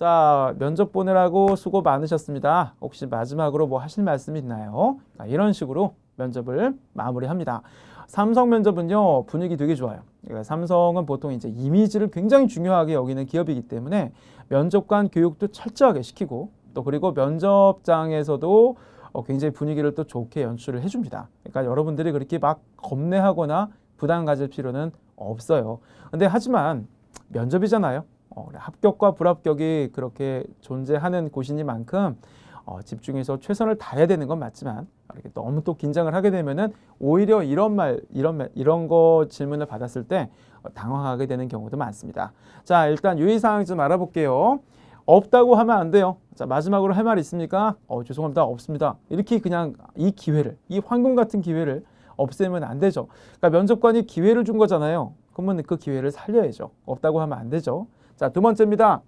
자, 면접 보느라고 수고 많으셨습니다. 혹시 마지막으로 뭐 하실 말씀 있나요? 자, 이런 식으로 면접을 마무리합니다. 삼성 면접은요, 분위기 되게 좋아요. 그러니까 삼성은 보통 이제 이미지를 굉장히 중요하게 여기는 기업이기 때문에 면접관 교육도 철저하게 시키고 또 그리고 면접장에서도 어, 굉장히 분위기를 또 좋게 연출을 해줍니다. 그러니까 여러분들이 그렇게 막 겁내하거나 부담 가질 필요는 없어요. 근데 하지만 면접이잖아요. 어, 합격과 불합격이 그렇게 존재하는 곳이니만큼 어, 집중해서 최선을 다해야 되는 건 맞지만 이렇게 너무 또 긴장을 하게 되면은 오히려 이런 말 이런 말, 이런 거 질문을 받았을 때 어, 당황하게 되는 경우도 많습니다. 자 일단 유의사항 좀 알아볼게요. 없다고 하면 안 돼요. 자 마지막으로 할 말 있습니까? 어 죄송합니다 없습니다. 이렇게 그냥 이 기회를 이 황금 같은 기회를 없애면 안 되죠. 그러니까 면접관이 기회를 준 거잖아요. 그러면 그 기회를 살려야죠. 없다고 하면 안 되죠. 자 두 번째입니다.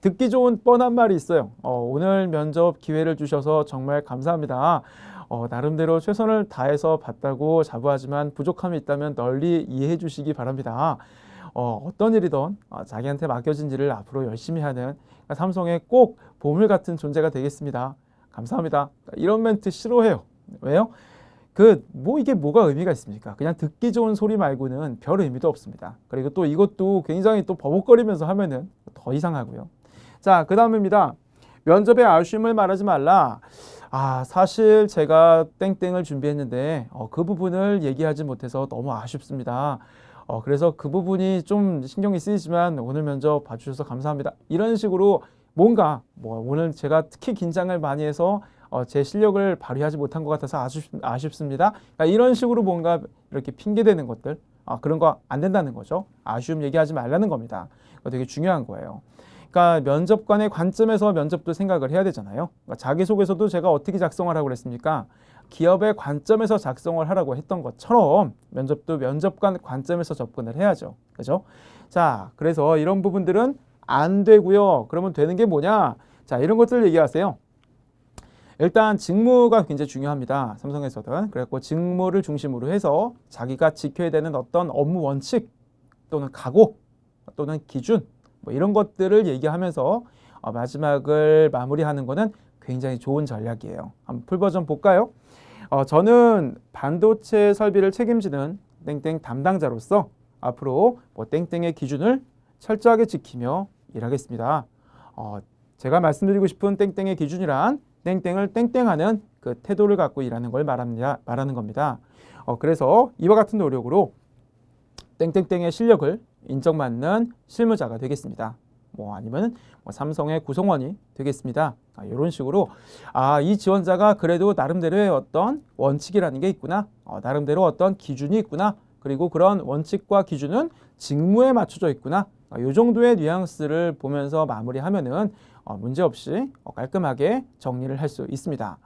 듣기 좋은 뻔한 말이 있어요. 어, 오늘 면접 기회를 주셔서 정말 감사합니다. 어, 나름대로 최선을 다해서 봤다고 자부하지만 부족함이 있다면 널리 이해해 주시기 바랍니다. 어, 어떤 일이든 어, 자기한테 맡겨진 일을 앞으로 열심히 하는 그러니까 삼성의 꼭 보물 같은 존재가 되겠습니다. 감사합니다. 이런 멘트 싫어해요. 왜요? 그 뭐 이게 뭐가 의미가 있습니까? 그냥 듣기 좋은 소리 말고는 별 의미도 없습니다. 그리고 또 이것도 굉장히 또 버벅거리면서 하면은 더 이상하고요. 자, 그 다음입니다. 면접에 아쉬움을 말하지 말라. 아, 사실 제가 땡땡을 준비했는데 어, 그 부분을 얘기하지 못해서 너무 아쉽습니다. 어, 그래서 그 부분이 좀 신경이 쓰이지만 오늘 면접 봐주셔서 감사합니다. 이런 식으로 뭔가 뭐 오늘 제가 특히 긴장을 많이 해서 어, 제 실력을 발휘하지 못한 것 같아서 아쉽, 아쉽 습니다. 그러니까 이런 식으로 뭔가 이렇게 핑계대는 것들 아, 그런 거 안 된다는 거죠. 아쉬움 얘기하지 말라는 겁니다. 되게 중요한 거예요. 그러니까 면접관의 관점에서 면접도 생각을 해야 되잖아요. 그러니까 자기소개서도 제가 어떻게 작성을 하고 그랬습니까? 기업의 관점에서 작성을 하라고 했던 것처럼 면접도 면접관 관점에서 접근을 해야죠. 그죠? 자, 그래서 이런 부분들은 안 되고요. 그러면 되는 게 뭐냐? 자, 이런 것들 얘기하세요. 일단 직무가 굉장히 중요합니다. 삼성에서는. 그래갖고 직무를 중심으로 해서 자기가 지켜야 되는 어떤 업무 원칙 또는 각오 또는 기준 뭐 이런 것들을 얘기하면서 어, 마지막을 마무리하는 거는 굉장히 좋은 전략이에요. 한번 풀 버전 볼까요? 어, 저는 반도체 설비를 책임지는 땡땡 담당자로서 앞으로 뭐 땡땡의 기준을 철저하게 지키며 일하겠습니다. 어, 제가 말씀드리고 싶은 땡땡의 기준이란 땡땡을 땡땡하는 그 태도를 갖고 일하는 걸 말합니다, 말하는 겁니다. 어, 그래서 이와 같은 노력으로 땡땡땡의 실력을 인정받는 실무자가 되겠습니다. 뭐 아니면 뭐 삼성의 구성원이 되겠습니다. 아, 이런 식으로 아 이 지원자가 그래도 나름대로의 어떤 원칙이라는 게 있구나. 어, 나름대로 어떤 기준이 있구나. 그리고 그런 원칙과 기준은 직무에 맞춰져 있구나. 아, 이 정도의 뉘앙스를 보면서 마무리하면은 어, 문제 없이 어, 깔끔하게 정리를 할 수 있습니다.